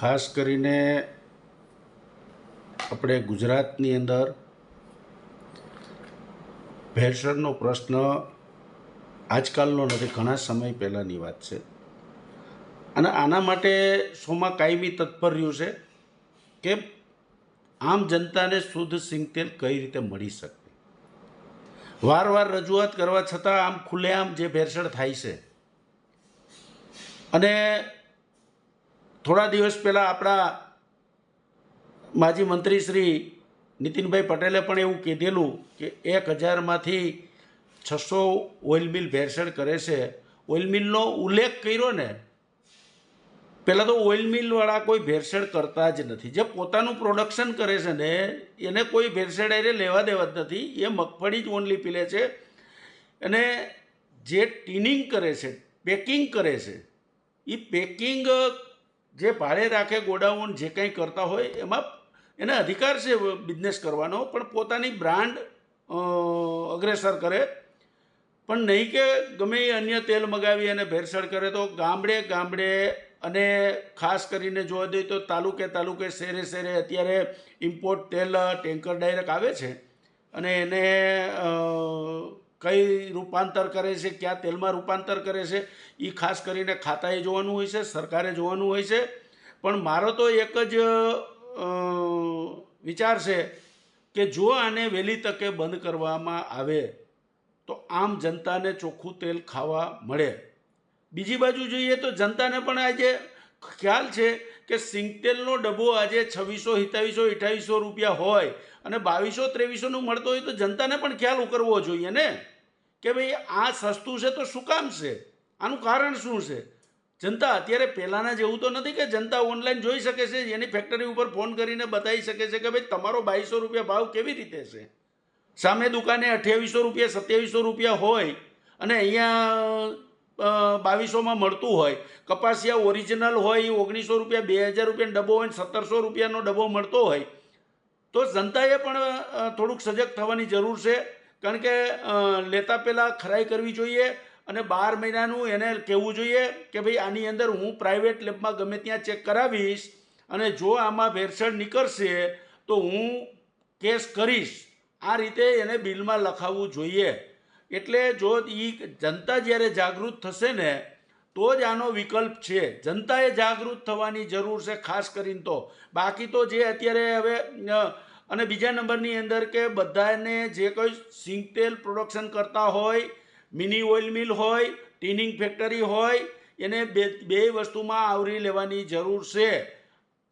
ખાસ કરીને આપણે ગુજરાતની અંદર ભેળસેળનો પ્રશ્ન આજકાલનો નથી, ઘણા સમય પહેલાંની વાત છે. અને આના માટે શોમાં કાયમી તત્પર રહ્યું છે કે આમ જનતાને શુદ્ધ સિંગતેલ કઈ રીતે મળી શકે? વાર વાર રજૂઆત કરવા છતાં આમ ખુલ્લેઆમ જે ભેળસેળ થાય છે અને થોડા દિવસ પહેલાં આપણા માજી મંત્રી શ્રી નીતિનભાઈ પટેલે પણ એવું કીધેલું કે એક હજારમાંથી છસો ઓઇલ મિલ ભેરસેળ કરે છે. ઓઇલ મિલનો ઉલ્લેખ કર્યો ને, પહેલાં તો ઓઇલ મિલવાળા કોઈ ભેરસેળ કરતા જ નથી. જે પોતાનું પ્રોડક્શન કરે છે ને, એને કોઈ ભેરસેળ એને લેવા દેવા જ નથી. એ મગફળી જ ઓનલી પીલે છે. અને જે ટીનિંગ કરે છે, પેકિંગ કરે છે એ પેકિંગ જે ભાડે રાખે ગોડાઉન જે કંઈ કરતા હોય, એમાં એને અધિકાર છે બિઝનેસ કરવાનો, પણ પોતાની બ્રાન્ડ અગ્રેસર કરે. પણ નહીં કે ગમે અન્ય તેલ મગાવી અને ભેળસેળ કરે, તો ગામડે ગામડે અને ખાસ કરીને જોવા જઈએ તો તાલુકે તાલુકે શેરે શેરે અત્યારે ઇમ્પોર્ટ તેલ, ટેન્કર ડાયરેક્ટ આવે છે. અને એને કઈ રૂપાંતર કરે છે, કયા તેલમાં રૂપાંતર કરે છે એ ખાસ કરીને ખાતાએ જોવાનું હોય છે, સરકારે જોવાનું હોય છે. પણ મારો તો એક જ વિચાર છે કે જો આને વહેલી તકે બંધ કરવામાં આવે, તો આમ જનતાને ચોખ્ખું તેલ ખાવા મળે. બીજી બાજુ જોઈએ તો જનતાને પણ આજે ખ્યાલ છે કે સિંગતેલનો ડબ્બો આજે છવ્વીસો, સિત્તાવીસો અઠાવીસો રૂપિયા હોય અને બાવીસો, ત્રેવીસોનું મળતો હોય તો જનતાને પણ ખ્યાલ ઉકરવો જોઈએ ને? કે ભાઈ આ સસ્તું છે તો શું કામ છે? આનું કારણ શું છે? જનતા અત્યારે પહેલાંના જેવું તો નથી કે જનતા ઓનલાઈન જોઈ શકે છે, એની ફેક્ટરી ઉપર ફોન કરીને બતાવી શકે છે કે ભાઈ તમારો બાવીસો રૂપિયા ભાવ કેવી રીતે છે? સામે દુકાને અઠ્યાવીસો રૂપિયા, સત્યાવીસો રૂપિયા હોય અને અહીંયા બાવીસોમાં મળતું હોય. કપાસિયા ઓરિજિનલ હોય એ ઓગણીસો રૂપિયા, બે હજાર રૂપિયાનો ડબ્બો હોય સત્તરસો રૂપિયાનો ડબ્બો મળતો હોય. તો જનતાએ પણ થોડુંક સજગ થવાની જરૂર છે. કારણ કે લેતા પહેલાં ખરાઈ કરવી જોઈએ અને બાર મહિનાનું એને કહેવું જોઈએ કે ભાઈ આની અંદર હું પ્રાઇવેટ લેબમાં ગમે ત્યાં ચેક કરાવીશ અને જો આમાં ભેરસેળ નીકળશે તો હું કેસ કરીશ. આ રીતે એને બિલમાં લખાવવું જોઈએ. એટલે જો એ જનતા જ્યારે જાગૃત થશે ને, તો જ આનો વિકલ્પ છે. જનતાએ જાગૃત થવાની જરૂર છે, ખાસ કરીને તો. બાકી તો જે અત્યારે હવે અને બીજા નંબરની અંદર કે બધાને જે કોઈ સિંગતેલ પ્રોડક્શન કરતા હોય, મિની ઓઇલ મિલ હોય, ટીનિંગ ફેક્ટરી હોય, એને બે બે વસ્તુમાં આવરી લેવાની જરૂર છે.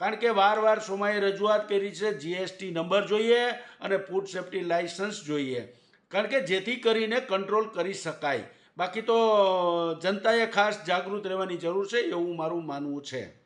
કારણ કે વાર વાર સોમાએ રજૂઆત કરી છે, જીએસટી નંબર જોઈએ અને ફૂડ સેફ્ટી લાઇસન્સ જોઈએ. કારણ કે જેથી કરીને કંટ્રોલ કરી શકાય. બાકી તો જનતાએ ખાસ જાગૃત રહેવાની જરૂર છે, એવું મારું માનવું છે.